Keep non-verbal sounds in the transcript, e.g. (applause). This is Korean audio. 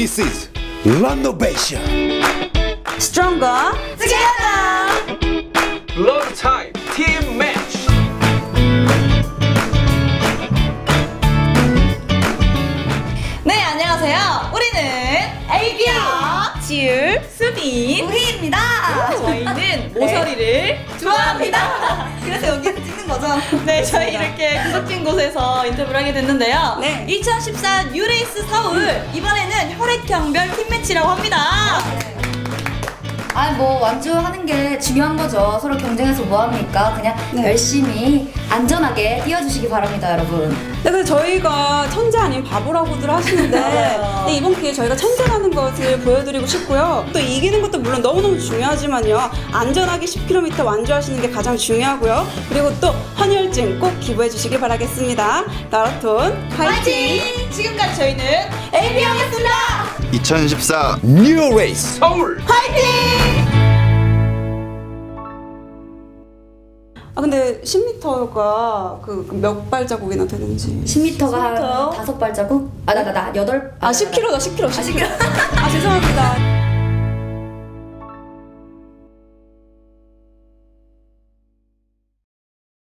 This is renovation. Stronger together. Blood type team match. 네, 안녕하세요. 우리는 애기야, 지율, 수빈, 우희입니다. 저희는 모서리를 좋아합니다. (laughs) 그래서 여기서 찍는 거죠? 네, 저희 이렇게 구석진 곳에서 인터뷰를 하게 됐는데요. 네. 2014 뉴레이스 서울 이번에는 혈액형별 팀 매치라고 합니다. 일단 뭐 완주하는 게 중요한 거죠. 서로 경쟁해서 뭐 합니까? 그냥 네. 열심히 안전하게 뛰어주시기 바랍니다, 여러분. 네, 근데 저희가 천재 아닌 바보라고들 하시는데 (laughs) 네, 이번 기회에 저희가 천재라는 것을 보여드리고 싶고요. 또 이기는 것도 물론 너무너무 중요하지만요. 안전하게 10km 완주하시는 게 가장 중요하고요. 그리고 또 헌혈증 꼭 기부해 주시기 바라겠습니다. 나라톤 파이팅! 지금까지 저희는 APR 2014 뉴 레이스 서울. 아 근데 10m가 그 몇 발자국이나 되는지. 10m가 한 발자국? 아 나 나 나 여덟? 아 10kg다 10kg 10kg 아 죄송합니다.